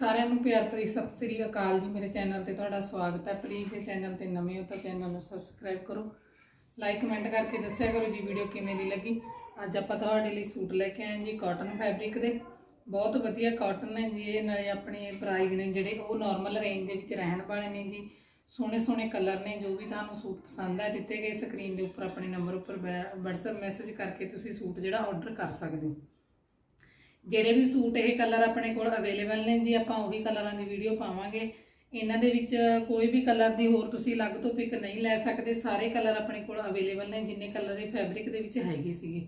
ਸਾਰਿਆਂ ਨੂੰ ਪਿਆਰ ਭਰੀ ਸਤਿ ਸ੍ਰੀ ਅਕਾਲ ਜੀ। ਮੇਰੇ ਚੈਨਲ ਤੇ ਤੁਹਾਡਾ ਸਵਾਗਤ ਹੈ। ਪਲੀਜ਼ ਜੇ ਚੈਨਲ ਤੇ ਨਵੇਂ ਹੋ ਤਾਂ ਚੈਨਲ ਨੂੰ ਸਬਸਕ੍ਰਾਈਬ ਕਰੋ। ਲਾਈਕ ਕਮੈਂਟ ਕਰਕੇ ਦੱਸਿਆ ਕਰੋ ਜੀ ਵੀਡੀਓ ਕਿਵੇਂ ਦੀ ਲੱਗੀ। ਅੱਜ ਆਪਾਂ ਤੁਹਾਡੇ ਲਈ ਸੂਟ ਲੈ ਕੇ ਆਏ ਜੀ ਕਾਟਨ ਫੈਬਰਿਕ ਦੇ। ਬਹੁਤ ਵਧੀਆ ਕਾਟਨ ਨੇ ਜੀ। ਇਹ ਨਾਲੇ ਆਪਣੇ ਪ੍ਰਾਈਸ ਨੇ ਜਿਹੜੇ ਉਹ ਨਾਰਮਲ ਰੇਂਜ ਦੇ ਵਿੱਚ ਰਹਿਣ ਵਾਲੇ ਨੇ ਜੀ। ਸੋਹਣੇ ਸੋਹਣੇ ਕਲਰ ਨੇ, ਜੋ ਵੀ ਤੁਹਾਨੂੰ ਸੂਟ ਪਸੰਦ ਹੈ, ਦਿੱਤੇ ਗਏ ਸਕਰੀਨ ਦੇ ਉੱਪਰ ਆਪਣੇ ਨੰਬਰ ਉੱਪਰ WhatsApp ਮੈਸੇਜ ਕਰਕੇ ਤੁਸੀਂ ਸੂਟ ਜਿਹੜਾ ਆਰਡਰ ਕਰ ਸਕਦੇ ਹੋ। ਜਿਹੜੇ ਵੀ ਸੂਟ ਇਹ ਕਲਰ ਆਪਣੇ ਕੋਲ ਅਵੇਲੇਬਲ ਨੇ ਜੀ, ਆਪਾਂ ਉਹੀ ਕਲਰਾਂ ਦੀ ਵੀਡੀਓ ਪਾਵਾਂਗੇ। ਇਹਨਾਂ ਦੇ ਵਿੱਚ ਕੋਈ ਵੀ ਕਲਰ ਦੀ ਹੋਰ ਤੁਸੀਂ ਅਲੱਗ ਤੋਂ ਪਿਕ ਨਹੀਂ ਲੈ ਸਕਦੇ। ਸਾਰੇ ਕਲਰ ਆਪਣੇ ਕੋਲ ਅਵੇਲੇਬਲ ਨੇ, ਜਿੰਨੇ ਕਲਰ ਇਹ ਫੈਬਰਿਕ ਦੇ ਵਿੱਚ ਹੈਗੇ ਸੀਗੇ।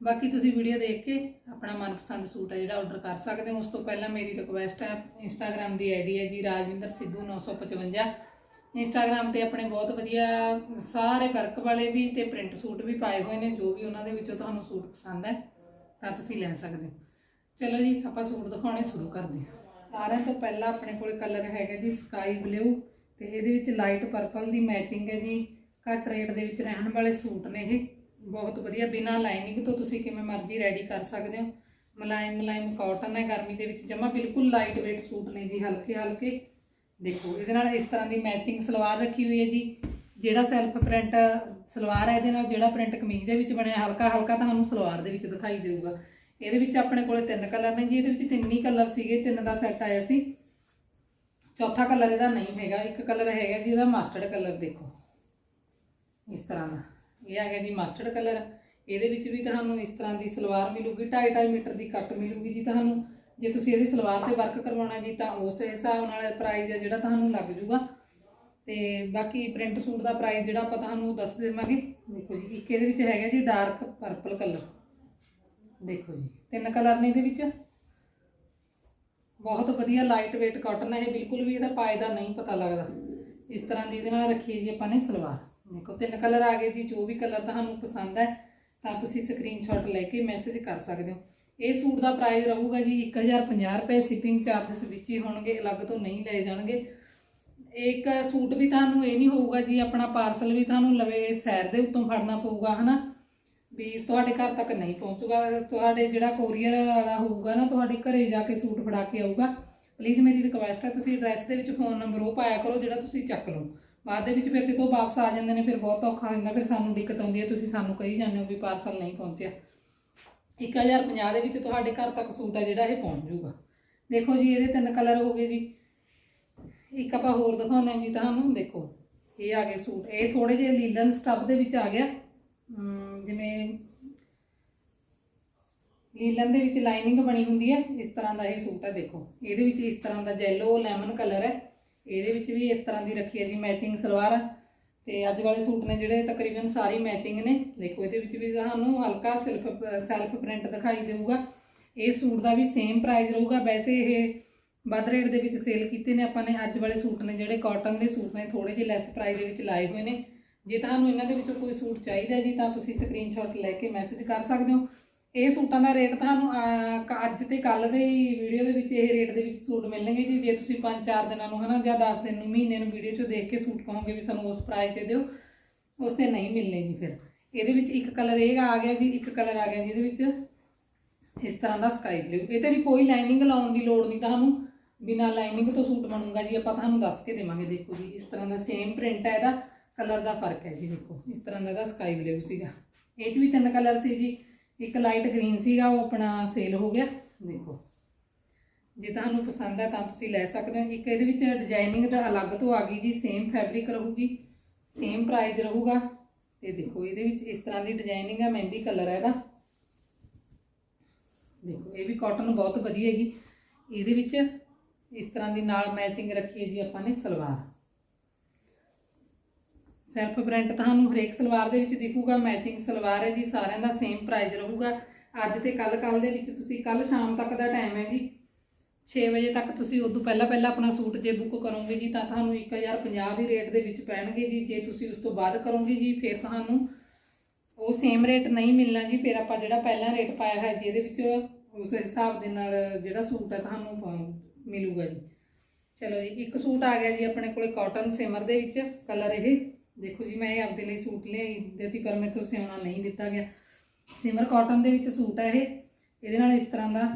ਬਾਕੀ ਤੁਸੀਂ ਵੀਡੀਓ ਦੇਖ ਕੇ ਆਪਣਾ ਮਨਪਸੰਦ ਸੂਟ ਹੈ ਜਿਹੜਾ ਆਰਡਰ ਕਰ ਸਕਦੇ ਹੋ। ਉਸ ਤੋਂ ਪਹਿਲਾਂ ਮੇਰੀ ਰਿਕੁਐਸਟ ਹੈ ਇੰਸਟਾਗ੍ਰam ਦੀ ਆਈਡੀ ਹੈ ਜੀ, ਰਾਜਵਿੰਦਰ ਸਿੱਧੂ 955 ਇੰਸਟਾਗ੍ਰam ਤੇ ਆਪਣੇ ਬਹੁਤ ਵਧੀਆ ਸਾਰੇ ਵਰਕ ਵਾਲੇ ਵੀ ਤੇ ਪ੍ਰਿੰਟ ਸੂਟ ਵੀ ਪਾਏ ਹੋਏ ਨੇ, ਜੋ ਵੀ ਉਹਨਾਂ ਦੇ ਵਿੱਚੋਂ ਤੁਹਾਨੂੰ ਸੂਟ ਪਸੰਦ ਹੈ, ਤਾਂ ਤੁਸੀਂ ਲੈ ਸਕਦੇ ਹੋ। ਚਲੋ ਜੀ, ਆਪਾਂ ਸੂਟ ਦਿਖਾਉਣੇ ਸ਼ੁਰੂ ਕਰਦੇ ਹਾਂ। ਸਾਰਿਆਂ ਤੋਂ ਪਹਿਲਾਂ ਆਪਣੇ ਕੋਲ ਕਲਰ ਹੈਗਾ ਜੀ ਸਕਾਈ ਬਲੂ ਤੇ ਇਹਦੇ ਵਿੱਚ ਲਾਈਟ ਪਰਪਲ ਦੀ ਮੈਚਿੰਗ ਹੈ ਜੀ। ਘੱਟ ਰੇਟ ਦੇ ਵਿੱਚ ਰਹਿਣ ਵਾਲੇ ਸੂਟ ਨੇ ਇਹ। ਬਹੁਤ ਵਧੀਆ, ਬਿਨਾਂ ਲਾਈਨਿੰਗ ਤੋਂ ਤੁਸੀਂ ਕਿਵੇਂ ਮਰਜ਼ੀ ਰੈਡੀ ਕਰ ਸਕਦੇ ਹੋ। ਮਲਾਇਮ ਮਲਾਇਮ ਕਾਟਨ ਹੈ, ਗਰਮੀ ਦੇ ਵਿੱਚ ਜਮਾ ਬਿਲਕੁਲ ਲਾਈਟ weight ਸੂਟ ਨੇ ਜੀ, ਹਲਕੇ ਹਲਕੇ। ਦੇਖੋ, ਇਹਦੇ ਨਾਲ ਇਸ ਤਰ੍ਹਾਂ ਦੀ ਮੈਚਿੰਗ ਸਲਵਾਰ ਰੱਖੀ ਹੋਈ ਹੈ ਜੀ। ਜਿਹੜਾ ਸੈਲਫ ਪ੍ਰਿੰਟ ਸਲਵਾਰ ਹੈ, ਇਹਦੇ ਨਾਲ ਜਿਹੜਾ ਪ੍ਰਿੰਟ ਕਮੀਜ਼ ਦੇ ਵਿੱਚ ਬਣਿਆ, ਹਲਕਾ ਹਲਕਾ ਤੁਹਾਨੂੰ ਸਲਵਾਰ ਦੇ ਵਿੱਚ ਦਿਖਾਈ ਦੇਊਗਾ। ਇਹਦੇ ਵਿੱਚ ਆਪਣੇ ਕੋਲੇ ਤਿੰਨ ਕਲਰ ਨੇ ਜੀ, ਇਹਦੇ ਵਿੱਚ ਤਿੰਨ ਹੀ ਕਲਰ ਸੀਗੇ, ਤਿੰਨ ਦਾ ਸੈੱਟ ਆਇਆ ਸੀ। ਚੌਥਾ ਕਲਰ ਇਹਦਾ ਨਹੀਂ ਹੈਗਾ, ਇੱਕ ਕਲਰ ਹੈਗਾ ਜੀ, ਇਹਦਾ ਮਸਟਰਡ ਕਲਰ ਦੇਖੋ। ਇਸ ਤਰ੍ਹਾਂ ਦਾ। ਇਹ ਆ ਗਿਆ ਜੀ ਮਸਟਰਡ ਕਲਰ ਇਹਦੇ ਵਿੱਚ ਵੀ ਤੁਹਾਨੂੰ ਇਸ ਤਰ੍ਹਾਂ ਦੀ ਸਲਵਾਰ ਮਿਲੂਗੀ 2.5 ਮੀਟਰ ਦੀ ਕੱਟ ਮਿਲੂਗੀ ਜੀ ਤੁਹਾਨੂੰ। ਜੇ ਤੁਸੀਂ ਇਹਦੀ ਸਲਵਾਰ ਤੇ ਵਰਕ ਕਰਵਾਉਣਾ ਜੀ, ਤਾਂ ਉਸ ਹਿਸਾਬ ਨਾਲ ਪ੍ਰਾਈਸ ਹੈ ਜਿਹੜਾ ਤੁਹਾਨੂੰ ਲੱਗ ਜੂਗਾ। ਤੇ ਬਾਕੀ ਪ੍ਰਿੰਟ ਸੂਟ ਦਾ ਪ੍ਰਾਈਸ ਜਿਹੜਾ ਆਪਾਂ ਤੁਹਾਨੂੰ ਦੱਸ ਦੇਵਾਂਗੇ। ਦੇਖੋ ਜੀ, ਇੱਕ ਇਹਦੇ ਵਿੱਚ ਹੈਗਾ ਜੀ ਡਾਰਕ ਪਰਪਲ ਕਲਰ ਦੇਖੋ ਜੀ, ਤਿੰਨ ਕਲਰ ਨੇ ਇਹਦੇ ਵਿੱਚ। ਬਹੁਤ ਵਧੀਆ ਲਾਈਟ weight ਕਾਟਨ ਹੈ ਇਹ, ਬਿਲਕੁਲ ਵੀ ਇਹਦਾ ਪਾਏਦਾ ਨਹੀਂ ਪਤਾ ਲੱਗਦਾ। ਇਸ ਤਰ੍ਹਾਂ ਦੀ ਇਹਦੇ ਨਾਲ ਰੱਖੀ ਹੈ ਜੀ ਆਪਾਂ ਨੇ ਸਲਵਾਰ। ਦੇਖੋ, ਤਿੰਨ ਕਲਰ ਆ ਗਏ ਜੀ, ਜੋ ਵੀ ਕਲਰ ਤੁਹਾਨੂੰ ਪਸੰਦ ਹੈ, ਤਾਂ ਤੁਸੀਂ ਸਕਰੀਨਸ਼ਾਟ ਲੈ ਕੇ ਮੈਸੇਜ ਕਰ ਸਕਦੇ ਹੋ। ਇਹ ਸੂਟ ਦਾ ਪ੍ਰਾਈਸ ਰਹੂਗਾ ਜੀ 1050 ਰੁਪਏ ਸ਼ਿਪਿੰਗ ਚਾਰजेस ਵਿੱਚ ਹੀ ਹੋਣਗੇ, ਅਲੱਗ ਤੋਂ ਨਹੀਂ ਲਏ ਜਾਣਗੇ। ਇੱਕ ਸੂਟ ਵੀ ਤੁਹਾਨੂੰ ਇਹ ਨਹੀਂ ਹੋਊਗਾ ਜੀ, ਆਪਣਾ ਪਾਰਸਲ ਵੀ ਤੁਹਾਨੂੰ ਲਵੇ, ਸੈਰ ਦੇ ਉੱਤੋਂ ਫੜਨਾ ਪਊਗਾ, ਹਨਾ? ਵੀ ਤੁਹਾਡੇ ਘਰ ਤੱਕ ਨਹੀਂ ਪਹੁੰਚੂਗਾ। ਤੁਹਾਡੇ ਜਿਹੜਾ ਕੋਰੀਅਰ ਵਾਲਾ ਹੋਊਗਾ ਨਾ, ਤੁਹਾਡੇ ਘਰੇ ਜਾ ਕੇ ਸੂਟ ਫੜਾ ਕੇ ਆਊਗਾ। ਪਲੀਜ਼ ਮੇਰੀ ਰਿਕੁਐਸਟ ਹੈ, ਤੁਸੀਂ ਐਡਰੈਸ ਦੇ ਵਿੱਚ ਫੋਨ ਨੰਬਰ ਉਹ ਪਾਇਆ ਕਰੋ, ਜਿਹੜਾ ਤੁਸੀਂ ਚੱਕ ਲਓ। ਬਾਅਦ ਦੇ ਵਿੱਚ ਫਿਰ ਕਿਤੋਂ ਵਾਪਸ ਆ ਜਾਂਦੇ ਨੇ, ਫਿਰ ਬਹੁਤ ਔਖਾ ਹੋ ਜਾਂਦਾ ਫਿਰ ਸਾਨੂੰ ਦਿੱਕਤ ਆਉਂਦੀ ਹੈ। ਤੁਸੀਂ ਸਾਨੂੰ ਕਹੀ ਜਾਂਦੇ ਹੋ ਵੀ ਪਾਰਸਲ ਨਹੀਂ ਪਹੁੰਚਿਆ। 1050 ਦੇ ਵਿੱਚ ਤੁਹਾਡੇ ਘਰ ਤੱਕ ਸੂਟ ਆ ਜਿਹੜਾ ਇਹ ਪਹੁੰਚ ਜਾਊਗਾ ਦੇਖੋ ਜੀ, ਇਹਦੇ ਤਿੰਨ ਕਲਰ ਹੋ ਗਏ ਜੀ। ਇੱਕ ਆਪਾਂ ਹੋਰ ਦਿਖਾਉਂਦੇ ਹਾਂ ਜੀ ਤੁਹਾਨੂੰ। ਦੇਖੋ, ਇਹ ਆ ਗਏ ਸੂਟ। ਇਹ ਥੋੜੇ ਜਿਹੇ ਲੀਲਨ ਸਟੱਬ ਦੇ ਵਿੱਚ ਆ ਗਿਆ। ਜਿਵੇਂ ਲੀਲਨ ਦੇ ਵਿੱਚ ਲਾਈਨਿੰਗ ਬਣੀ ਹੁੰਦੀ ਹੈ ਇਸ ਤਰ੍ਹਾਂ ਦਾ ਇਹ ਸੂਟ ਹੈ ਦੇਖੋ। ਇਹਦੇ ਵਿੱਚ ਇਸ ਤਰ੍ਹਾਂ ਦਾ ਜੈਲੋ ਲੈਮਨ ਕਲਰ ਹੈ ਇਹਦੇ ਵਿੱਚ ਵੀ ਇਸ ਤਰ੍ਹਾਂ ਦੀ ਰੱਖੀ ਹੈ ਜੀ ਮੈਚਿੰਗ ਸਲਵਾਰ। ਤੇ ਅੱਜ ਵਾਲੇ ਸੂਟ ਨੇ ਜਿਹੜੇ ਤਕਰੀਬਨ ਸਾਰੀ ਮੈਚਿੰਗ ਨੇ। ਦੇਖੋ, ਇਹਦੇ ਵਿੱਚ ਵੀ ਤੁਹਾਨੂੰ ਹਲਕਾ ਸਿਲਫ ਸੈਲਫ ਪ੍ਰਿੰਟ ਦਿਖਾਈ ਦੇਊਗਾ। ਇਹ ਸੂਟ ਦਾ ਵੀ ਸੇਮ ਪ੍ਰਾਈਸ ਰਹੂਗਾ। ਵੈਸੇ ਇਹ ਵੱਧ ਰੇਟ ਦੇ ਵਿੱਚ ਸੇਲ ਕੀਤੇ ਨੇ। ਆਪਾਂ ਨੇ ਅੱਜ ਵਾਲੇ ਸੂਟ ਨੇ ਜਿਹੜੇ ਕਾਟਨ ਦੇ ਸੂਟ ਨੇ ਥੋੜੇ ਜਿਹੇ ਲੈਸ ਪ੍ਰਾਈਸ ਦੇ ਵਿੱਚ ਲਾਏ ਹੋਏ ਨੇ। ਜੇ ਤੁਹਾਨੂੰ ਇਹਨਾਂ ਦੇ ਵਿੱਚੋਂ ਕੋਈ ਸੂਟ ਚਾਹੀਦਾ ਜੀ ਤਾਂ ਤੁਸੀਂ ਸਕਰੀਨਸ਼ਾਟ ਲੈ ਕੇ ਮੈਸੇਜ ਕਰ ਸਕਦੇ ਹੋ। ਇਹ ਸੂਟਾਂ ਦਾ ਰੇਟ ਤੁਹਾਨੂੰ ਅਹ, ਅੱਜ ਤੇ ਕੱਲ ਦੇ ਵੀਡੀਓ ਦੇ ਵਿੱਚ ਇਹ ਰੇਟ ਦੇ ਵਿੱਚ ਸੂਟ ਮਿਲਣਗੇ ਜੀ। ਜੇ ਤੁਸੀਂ 5-4 ਦਿਨਾਂ ਨੂੰ ਹਨਾ ਜਾਂ 10 ਦਿਨ ਨੂੰ ਮਹੀਨੇ ਨੂੰ ਵੀਡੀਓ 'ਚੋਂ ਦੇਖ ਕੇ ਸੂਟ ਕਹੋਗੇ ਵੀ ਸਾਨੂੰ ਉਸ ਪ੍ਰਾਈਸ ਤੇ ਦਿਓ ਉਸ ਤੇ ਨਹੀਂ ਮਿਲਣੇ ਜੀ ਫਿਰ। ਇਹਦੇ ਵਿੱਚ ਇੱਕ ਕਲਰ ਇਹ ਆ ਗਿਆ ਜੀ ਇੱਕ ਕਲਰ ਆ ਗਿਆ ਜਿਹਦੇ ਵਿੱਚ ਇਸ ਤਰ੍ਹਾਂ ਦਾ ਸਕਾਈ ਬਲੂ ਇਹ ਤੇ ਵੀ ਕੋਈ ਲਾਈਨਿੰਗ ਲਾਉਣ ਦੀ ਲੋੜ ਨਹੀਂ ਤੁਹਾਨੂੰ। ਬਿਨਾਂ ਲਾਈਨਿੰਗ ਤੋਂ ਸੂਟ ਬਣੂਗਾ ਜੀ ਆਪਾਂ ਤੁਹਾਨੂੰ ਦੱਸ ਕੇ ਦੇਵਾਂਗੇ ਦੇਖੋ ਜੀ ਇਸ ਤਰ੍ਹਾਂ ਦਾ ਸੇਮ ਪ੍ਰਿੰਟ ਹੈ ਇਹਦਾ। ਕਲਰ ਦਾ ਫ਼ਰਕ ਹੈ ਜੀ, ਦੇਖੋ। ਇਸ ਤਰ੍ਹਾਂ ਦਾ ਇਹਦਾ ਸਕਾਈ ਬਲੂ ਸੀਗਾ। ਇਹ 'ਚ ਵੀ ਤਿੰਨ ਕਲਰ ਸੀ ਜੀ। ਇੱਕ ਲਾਈਟ ਗ੍ਰੀਨ ਸੀਗਾ, ਉਹ ਆਪਣਾ ਸੇਲ ਹੋ ਗਿਆ। ਦੇਖੋ। ਜੇ ਤੁਹਾਨੂੰ ਪਸੰਦ ਹੈ ਤਾਂ ਤੁਸੀਂ ਲੈ ਸਕਦੇ ਹੋ। ਇੱਕ ਇਹਦੇ ਵਿੱਚ ਡਿਜ਼ਾਈਨਿੰਗ ਦਾ ਅਲੱਗ ਤੋਂ ਆ ਗਈ ਜੀ ਸੇਮ ਫੈਬਰਿਕ ਰਹੂਗੀ ਸੇਮ ਪ੍ਰਾਈਸ ਰਹੂਗਾ। ਇਹ ਦੇਖੋ, ਇਹਦੇ ਵਿੱਚ ਇਸ ਤਰ੍ਹਾਂ ਦੀ ਡਿਜ਼ਾਈਨਿੰਗ ਹੈ ਮਹਿੰਦੀ ਕਲਰ ਹੈ ਇਹਦਾ। ਦੇਖੋ, ਇਹ ਵੀ ਕਾਟਨ ਬਹੁਤ ਵਧੀਆ ਹੈਗੀ। ਇਹਦੇ ਵਿੱਚ ਇਸ ਤਰ੍ਹਾਂ ਦੀ ਨਾਲ ਮੈਚਿੰਗ ਰੱਖੀ ਹੈ ਜੀ ਆਪਾਂ ਨੇ ਸਲਵਾਰ। ਸੈਲਫ ਪ੍ਰਿੰਟ ਤੁਹਾਨੂੰ ਹਰੇਕ ਸਲਵਾਰ ਦੇ ਵਿੱਚ ਦਿਖੂਗਾ ਮੈਚਿੰਗ ਸਲਵਾਰ ਹੈ ਜੀ, ਸਾਰਿਆਂ ਦਾ ਸੇਮ ਪ੍ਰਾਈਸ ਰਹੂਗਾ। ਅੱਜ ਤੇ ਕੱਲ ਕੱਲ ਦੇ ਵਿੱਚ ਤੁਸੀਂ ਕੱਲ ਸ਼ਾਮ ਤੱਕ ਦਾ ਟਾਈਮ ਹੈ ਜੀ। 6 ਵਜੇ ਤੱਕ ਤੁਸੀਂ ਉਦੋਂ ਪਹਿਲਾਂ ਪਹਿਲਾਂ ਆਪਣਾ ਸੂਟ ਜੇ ਬੁੱਕ ਕਰੋਗੇ ਜੀ, ਤਾਂ ਤੁਹਾਨੂੰ 1050 ਦੀ ਰੇਟ ਦੇ ਵਿੱਚ ਪੈਣਗੇ ਜੀ। ਜੇ ਤੁਸੀਂ ਉਸ ਤੋਂ ਬਾਅਦ ਕਰੋਗੇ ਜੀ, ਫਿਰ ਤੁਹਾਨੂੰ ਉਹ ਸੇਮ ਰੇਟ ਨਹੀਂ ਮਿਲਣਾ ਜੀ। ਫਿਰ ਆਪਾਂ ਜਿਹੜਾ ਪਹਿਲਾਂ ਰੇਟ ਪਾਇਆ ਹੈ ਜੀ, ਇਹਦੇ ਵਿੱਚ ਉਸ ਹਿਸਾਬ ਦੇ ਨਾਲ ਜਿਹੜਾ ਸੂਟ ਹੈ ਤੁਹਾਨੂੰ ਪਾਉ- ਮਿਲੂਗਾ ਜੀ। ਚਲੋ ਜੀ, ਇੱਕ ਸੂਟ ਆ ਗਿਆ ਜੀ ਆਪਣੇ ਕੋਲੇ ਕਾਟਨ ਸਿਮਰ ਦੇ ਵਿੱਚ ਕਲਰ ਇਹ। ਦੇਖੋ ਜੀ, ਮੈਂ ਇਹ ਆਪਦੇ ਲਈ ਸੂਟ ਲਿਆਈ ਦਿੱਤੀ ਪਰ ਮੈਥੋਂ ਸਿਉਣਾ ਨਹੀਂ ਦਿੱਤਾ ਗਿਆ। ਸਿਮਰ ਕਾਟਨ ਦੇ ਵਿੱਚ ਸੂਟ ਹੈ ਇਹ। ਇਹਦੇ ਨਾਲ ਇਸ ਤਰ੍ਹਾਂ ਦਾ,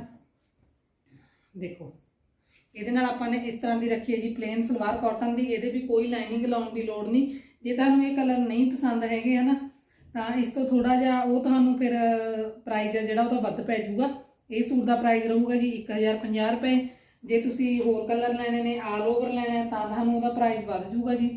ਦੇਖੋ, ਇਹਦੇ ਨਾਲ ਆਪਾਂ ਨੇ ਇਸ ਤਰ੍ਹਾਂ ਦੀ ਰੱਖੀ ਹੈ ਜੀ ਪਲੇਨ ਸਲਵਾਰ ਕਾਟਨ ਦੀ। ਇਹਦੇ ਵੀ ਕੋਈ ਲਾਈਨਿੰਗ ਲਾਉਣ ਦੀ ਲੋੜ ਨਹੀਂ। ਜੇ ਤੁਹਾਨੂੰ ਇਹ ਕਲਰ ਨਹੀਂ ਪਸੰਦ ਹੈਗੇ ਹਨਾ, ਤਾਂ ਇਸ ਤੋਂ ਥੋੜਾ ਜਿਹਾ ਉਹ ਤੁਹਾਨੂੰ ਫਿਰ ਪ੍ਰਾਈਸ ਹੈ ਜਿਹੜਾ ਉਹ ਤਾਂ ਵੱਧ ਪੈ ਜਾਊਗਾ। ਇਹ ਸੂਟ ਦਾ ਪ੍ਰਾਈਸ ਰਹੂਗਾ ਜੀ 1050 ਰੁਪਏ। ਜੇ ਤੁਸੀਂ ਹੋਰ ਕਲਰ ਲੈਣੇ ਨੇ ਆਲ ਓਵਰ ਲੈਣਾ ਤਾਂ ਤੁਹਾਨੂੰ ਉਹਦਾ ਪ੍ਰਾਈਸ ਵੱਧ ਜਾਊਗਾ ਜੀ।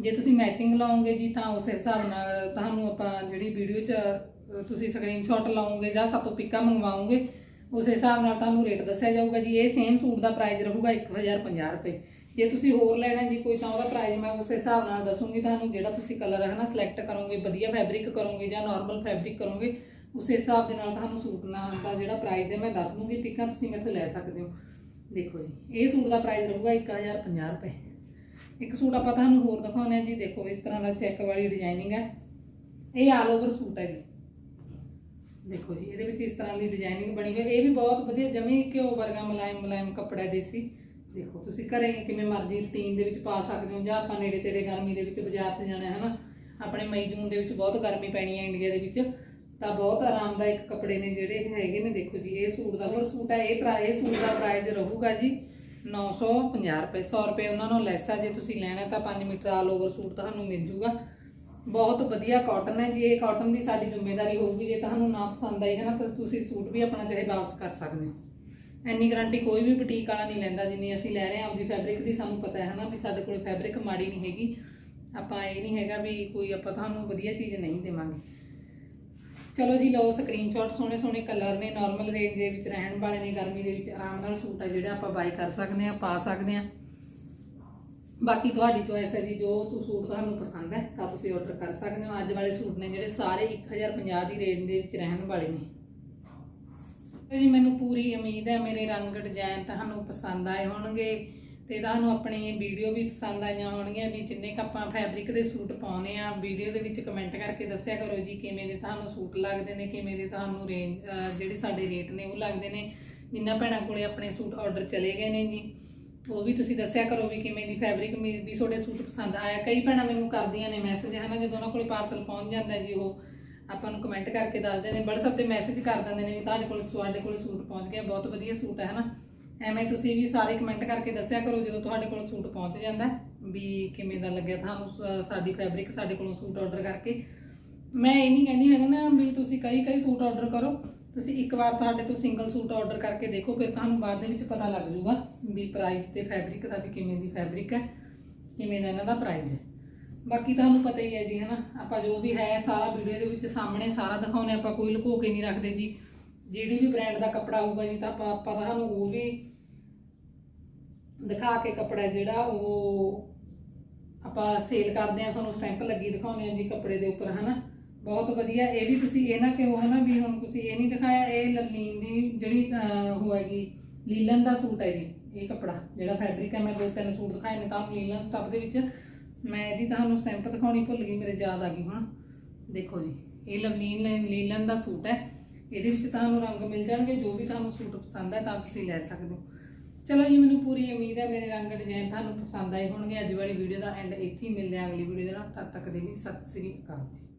ਜੇ ਤੁਸੀਂ ਮੈਚਿੰਗ ਲਾਓਗੇ ਜੀ ਤਾਂ ਉਸ ਹਿਸਾਬ ਨਾਲ ਤੁਹਾਨੂੰ ਆਪਾਂ ਜਿਹੜੀ ਵੀਡੀਓ 'ਚ ਤੁਸੀਂ ਸਕਰੀਨਸ਼ਾਟ ਲਾਓਗੇ ਜਾਂ ਸਾਤੋਂ ਪਿੱਕਾ ਮੰਗਵਾਉਂਗੇ ਉਸ ਹਿਸਾਬ ਨਾਲ ਤੁਹਾਨੂੰ ਰੇਟ ਦੱਸਿਆ ਜਾਊਗਾ ਜੀ। ਇਹ ਸੇਮ ਸੂਟ ਦਾ ਪ੍ਰਾਈਸ ਰਹੂਗਾ 1050 ਰੁਪਏ। ਜੇ ਤੁਸੀਂ ਹੋਰ ਲੈਣਾ ਜੀ ਕੋਈ ਤਾਂ ਉਹਦਾ ਪ੍ਰਾਈਸ ਮੈਂ ਉਸ ਹਿਸਾਬ ਨਾਲ ਦੱਸੂਗੀ ਤੁਹਾਨੂੰ ਜਿਹੜਾ ਤੁਸੀਂ ਕਲਰ ਹੈ ਨਾ ਸਿਲੈਕਟ ਕਰੋਗੇ, ਵਧੀਆ ਫੈਬਰਿਕ ਕਰੋਗੇ ਜਾਂ ਨਾਰਮਲ ਫੈਬਰਿਕ ਕਰੋਗੇ, ਉਸ ਹਿਸਾਬ ਦੇ ਨਾਲ ਤੁਹਾਨੂੰ ਸੂਟ ਨਾਲ ਦਾ ਜਿਹੜਾ ਪ੍ਰਾਈਸ ਹੈ ਮੈਂ ਦੱਸ ਦੂੰਗੀ ਪਿੱਕਾਂ ਤੁਸੀਂ ਮੈਥੋਂ ਲੈ ਸਕਦੇ ਹੋ। ਦੇਖੋ ਜੀ, ਇਹ ਸੂਟ ਦਾ ਪ੍ਰਾਈਸ ਰਹੂਗਾ 1050 ਰੁਪਏ। ਇੱਕ ਸੂਟ ਆਪਾਂ ਤੁਹਾਨੂੰ ਹੋਰ ਦਿਖਾਉਂਦੇ ਹਾਂ ਜੀ, ਦੇਖੋ ਇਸ ਤਰ੍ਹਾਂ ਦਾ ਚੈੱਕ ਵਾਲੀ ਡਿਜ਼ਾਈਨਿੰਗ ਹੈ। ਇਹ ਆਲ ਓਵਰ ਸੂਟ ਹੈ ਜੀ। ਦੇਖੋ ਜੀ, ਇਹਦੇ ਵਿੱਚ ਇਸ ਤਰ੍ਹਾਂ ਦੀ ਡਿਜ਼ਾਈਨਿੰਗ ਬਣੀ ਹੋਈ ਇਹ ਵੀ ਬਹੁਤ ਵਧੀਆ, ਜਮੀ ਘਿਓ ਵਰਗਾ ਮੁਲਾਇਮ ਮੁਲਾਇਮ ਕੱਪੜਾ ਦੇਸੀ ਦੇਖੋ, ਤੁਸੀਂ ਘਰੇ ਕਿਵੇਂ ਮਰਜ਼ੀ ਰੂਟੀਨ ਦੇ ਵਿੱਚ ਪਾ ਸਕਦੇ ਹੋ, ਜਾਂ ਆਪਾਂ ਨੇੜੇ ਤੇੜੇ ਗਰਮੀ ਦੇ ਵਿੱਚ ਬਾਜ਼ਾਰ 'ਚ ਜਾਣਾ ਹੈ ਹਨਾ ਆਪਣੇ ਮਈ ਜੂਨ ਦੇ ਵਿੱਚ ਬਹੁਤ ਗਰਮੀ ਪੈਣੀ ਹੈ ਇੰਡੀਆ ਦੇ ਵਿੱਚ, ਤਾਂ ਬਹੁਤ ਆਰਾਮਦਾਇਕ ਕੱਪੜੇ ਨੇ ਜਿਹੜੇ ਹੈਗੇ ਨੇ। ਦੇਖੋ ਜੀ, ਇਹ ਸੂਟ ਦਾ ਹੋਰ ਸੂਟ ਹੈ, ਇਹ ਪ੍ਰਾ ਇਹ ਸੂਟ ਦਾ ਪ੍ਰਾਈਸ ਰਹੂਗਾ ਜੀ 950 ਰੁਪਏ 100 ਰੁਪਏ ਉਹਨਾਂ ਨੂੰ ਲੈਸ ਆ। ਜੇ ਤੁਸੀਂ ਲੈਣਾ ਤਾਂ 5 ਮੀਟਰ ਆਲ ਓਵਰ ਸੂਟ ਤੁਹਾਨੂੰ ਮਿਲ ਜੂਗਾ। ਬਹੁਤ ਵਧੀਆ ਕਾਟਨ ਹੈ। ਜੀ ਇਹ ਕਾਟਨ ਦੀ ਸਾਡੀ ਜ਼ਿੰਮੇਵਾਰੀ ਹੋਊਗੀ, ਜੇ ਤੁਹਾਨੂੰ ਨਾ ਪਸੰਦ ਆਈ ਹੈ ਨਾ, ਤਾਂ ਤੁਸੀਂ ਸੂਟ ਵੀ ਆਪਣਾ ਚਾਹੇ ਵਾਪਸ ਕਰ ਸਕਦੇ ਹੋ। ਐਨੀ ਗਾਰੰਟੀ ਕੋਈ ਵੀ ਬੁਟੀਕ ਵਾਲਾ ਨਹੀਂ ਲੈਂਦਾ, ਜਿੰਨੀ ਅਸੀਂ ਲੈ ਰਹੇ ਹਾਂ। ਆਪਦੀ ਫੈਬਰਿਕ ਦੀ ਸਾਨੂੰ ਪਤਾ ਹੈ ਨਾ ਵੀ ਸਾਡੇ ਕੋਲ ਫੈਬਰਿਕ ਮਾੜੀ ਨਹੀਂ ਹੈਗੀ। ਆਪਾਂ ਇਹ ਨਹੀਂ ਹੈਗਾ ਵੀ ਕੋਈ ਆਪਾਂ ਤੁਹਾਨੂੰ ਵਧੀਆ ਚੀਜ਼ ਨਹੀਂ ਦੇਵਾਂਗੇ। ਚਲੋ ਜੀ ਲਓ ਸਕਰੀਨਸ਼ਾਟ ਸੋਹਣੇ ਸੋਹਣੇ ਕਲਰ ਨੇ ਨਾਰਮਲ ਰੇਟ ਦੇ ਵਿੱਚ ਰਹਿਣ ਵਾਲੇ ਨੇ, ਗਰਮੀ ਦੇ ਵਿੱਚ ਆਰਾਮ ਨਾਲ ਸੂਟ ਆ ਜਿਹੜਾ ਆਪਾਂ ਬਾਈ ਕਰ ਸਕਦੇ ਆ ਪਾ ਸਕਦੇ ਆ ਬਾਕੀ ਤੁਹਾਡੀ ਚੋਇਸ ਹੈ ਜੀ, ਜੋ ਤੂੰ ਸੂਟ ਤੁਹਾਨੂੰ ਪਸੰਦ ਹੈ, ਤਾਂ ਤੁਸੀਂ ਆਰਡਰ ਕਰ ਸਕਦੇ ਹੋ। ਅੱਜ ਵਾਲੇ ਸੂਟ ਨੇ ਜਿਹੜੇ ਸਾਰੇ 1050 ਦੀ ਰੇਂਜ ਦੇ ਵਿੱਚ ਰਹਿਣ ਵਾਲੇ ਨੇ। ਜੀ ਮੈਨੂੰ ਪੂਰੀ ਉਮੀਦ ਹੈ, ਮੇਰੇ ਰੰਗ ਡਿਜ਼ਾਈਨ ਤੁਹਾਨੂੰ ਪਸੰਦ ਆਏ ਹੋਣਗੇ। ਤੇ ਤੁਹਾਨੂੰ ਆਪਣੀ ਵੀਡੀਓ ਵੀ ਪਸੰਦ ਆਈਆਂ ਹੋਣਗੀਆਂ ਵੀ ਜਿੰਨੇ ਕ ਆਪਾਂ ਫੈਬਰਿਕ ਦੇ ਸੂਟ ਪਾਉਨੇ ਆ, ਵੀਡੀਓ ਦੇ ਵਿੱਚ ਕਮੈਂਟ ਕਰਕੇ ਦੱਸਿਆ ਕਰੋ ਜੀ ਕਿਵੇਂ ਦੇ ਤੁਹਾਨੂੰ ਸੂਟ ਲੱਗਦੇ ਨੇ, ਕਿਵੇਂ ਦੇ ਤੁਹਾਨੂੰ ਰੇਂਜ ਜਿਹੜੇ ਸਾਡੇ ਰੇਟ ਨੇ ਉਹ ਲੱਗਦੇ ਨੇ। ਜਿੰਨਾ ਭੈਣਾਂ ਕੋਲੇ ਆਪਣੇ ਸੂਟ ਆਰਡਰ ਚਲੇ ਗਏ ਨੇ ਜੀ, ਉਹ ਵੀ ਤੁਸੀਂ ਦੱਸਿਆ ਕਰੋ ਵੀ ਕਿਵੇਂ ਦੀ ਫੈਬਰਿਕ ਵੀ ਤੁਹਾਡੇ ਸੂਟ ਪਸੰਦ ਆਇਆ। ਕਈ ਭੈਣਾਂ ਮੈਨੂੰ ਕਰਦੀਆਂ ਨੇ ਮੈਸੇਜ ਹਨਾ, ਜਦੋਂ ਉਹਨਾਂ ਕੋਲੇ ਪਾਰਸਲ ਪਹੁੰਚ ਜਾਂਦਾ ਜੀ ਉਹ, ਆਪਾਂ ਨੂੰ ਕਮੈਂਟ ਕਰਕੇ ਦੱਸਦੇ ਨੇ। WhatsApp ਤੇ ਮੈਸੇਜ ਕਰ ਦਿੰਦੇ ਨੇ ਵੀ ਤੁਹਾਡੇ ਕੋਲ ਤੁਹਾਡੇ ਕੋਲ ਸੂਟ ਪਹੁੰਚ ਗਿਆ, ਬਹੁਤ ਵਧੀਆ ਸੂਟ ਹੈ, ਹਨਾ। ਐਵੇਂ ਤੁਸੀਂ ਵੀ ਸਾਰੇ ਕਮੈਂਟ ਕਰਕੇ ਦੱਸਿਆ ਕਰੋ ਜਦੋਂ ਤੁਹਾਡੇ ਕੋਲ ਸੂਟ ਪਹੁੰਚ ਜਾਂਦਾ ਵੀ ਕਿਵੇਂ ਦਾ ਲੱਗਿਆ ਤੁਹਾਨੂੰ ਸ- ਸਾਡੀ ਫੈਬਰਿਕ ਸਾਡੇ ਕੋਲੋਂ ਸੂਟ ਆਰਡਰ ਕਰਕੇ। ਮੈਂ ਇਹ ਨਹੀਂ ਕਹਿੰਦੀ ਹੈਗਾ ਨਾ ਵੀ ਤੁਸੀਂ ਕਈ ਕਈ ਸੂਟ ਆਰਡਰ ਕਰੋ, ਤੁਸੀਂ ਇੱਕ ਵਾਰ ਤੁਹਾਡੇ ਤੋਂ ਸਿੰਗਲ ਸੂਟ ਆਰਡਰ ਕਰਕੇ ਦੇਖੋ, ਫਿਰ ਤੁਹਾਨੂੰ ਬਾਅਦ ਦੇ ਵਿੱਚ ਪਤਾ ਲੱਗ ਜਾਊਗਾ ਵੀ ਪ੍ਰਾਈਸ ਤੇ ਫੈਬਰਿਕ ਦਾ ਵੀ ਕਿਵੇਂ ਦੀ ਫੈਬਰਿਕ ਹੈ, ਕਿਵੇਂ ਦਾ ਇਹਨਾਂ ਦਾ ਪ੍ਰਾਈਸ ਹੈ। ਬਾਕੀ ਤੁਹਾਨੂੰ ਪਤਾ ਹੀ ਹੈ ਜੀ, ਹਨਾ, ਆਪਾਂ ਜੋ ਵੀ ਹੈ ਸਾਰਾ ਵੀਡੀਓ ਦੇ ਵਿੱਚ ਸਾਹਮਣੇ ਸਾਰਾ ਦਿਖਾਉਨੇ ਆਪਾਂ ਕੋਈ ਲੁਕੋ ਕੇ ਨਹੀਂ ਰੱਖਦੇ ਜੀ। ਜਿਹੜੀ ਵੀ ਬ੍ਰਾਂਡ ਦਾ ਕੱਪੜਾ ਹੋਊਗਾ ਜੀ, ਤਾਂ ਆਪਾਂ ਆਪਾਂ ਤੁਹਾਨੂੰ ਉਹ ਵੀ ਦਿਖਾ ਕੇ ਕੱਪੜਾ ਜਿਹੜਾ ਉਹ ਆਪਾਂ ਸੇਲ ਕਰਦੇ ਆ ਤੁਹਾਨੂੰ ਸਟੈਂਪ ਲੱਗੀ ਦਿਖਾਉਂਦੇ ਆ ਜੀ ਕੱਪੜੇ ਦੇ ਉੱਪਰ ਹਨਾ? ਬਹੁਤ ਵਧੀਆ। ਇਹ ਵੀ ਤੁਸੀਂ ਇਹ ਨਾ ਕਿਉਂ ਹਨਾ ਵੀ ਹੁਣ ਤੁਸੀਂ ਇਹ ਨਹੀਂ ਦਿਖਾਇਆ ਇਹ ਲਵਲੀਨ ਦੀ ਜਿਹੜੀ ਅਹ, ਲੀਲਨ ਦਾ ਸੂਟ ਹੈ ਜੀ ਇਹ ਕੱਪੜਾ ਜਿਹੜਾ ਫੈਬਰਿਕ ਹੈ। ਮੈਂ ਦੋ ਤਿੰਨ ਸੂਟ ਦਿਖਾਏ ਨੇ ਤੁਹਾਨੂੰ ਲੀਲਨ ਸਟੱਫ ਦੇ ਵਿੱਚ। ਮੈਂ ਇਹਦੀ ਤੁਹਾਨੂੰ ਸਟੈਂਪ ਦਿਖਾਉਣੀ ਭੁੱਲ ਗਈ ਮੇਰੇ ਯਾਦ ਆ ਗਈ ਹੁਣ। ਦੇਖੋ ਜੀ ਇਹ ਲਵਲੀਨ ਲੀ- ਲੀਲਨ ਦਾ ਸੂਟ ਹੈ। ਇਹਦੇ ਵਿੱਚ ਤੁਹਾਨੂੰ ਰੰਗ ਮਿਲ ਜਾਣਗੇ ਜੋ ਵੀ ਤੁਹਾਨੂੰ ਸੂਟ ਪਸੰਦ ਹੈ ਤਾਂ ਤੁਸੀਂ ਲੈ ਸਕਦੇ ਹੋ। ਚਲੋ ਜੀ, ਮੈਨੂੰ ਪੂਰੀ ਉਮੀਦ ਹੈ ਮੇਰੇ ਰੰਗ ਡਿਜ਼ਾਈਨ ਤੁਹਾਨੂੰ ਪਸੰਦ ਆਏ ਹੋਣਗੇ। ਅੱਜ ਵਾਲੀ ਵੀਡੀਓ ਦਾ ਐਂਡ ਇੱਥੇ ਹੀ ਮਿਲਦੇ ਹਾਂ ਅਗਲੀ ਵੀਡੀਓ ਦੇ ਨਾਲ। ਤਦ ਤੱਕ ਦੇ ਲਈ ਸਤਿ ਸ੍ਰੀ ਅਕਾਲ ਜੀ।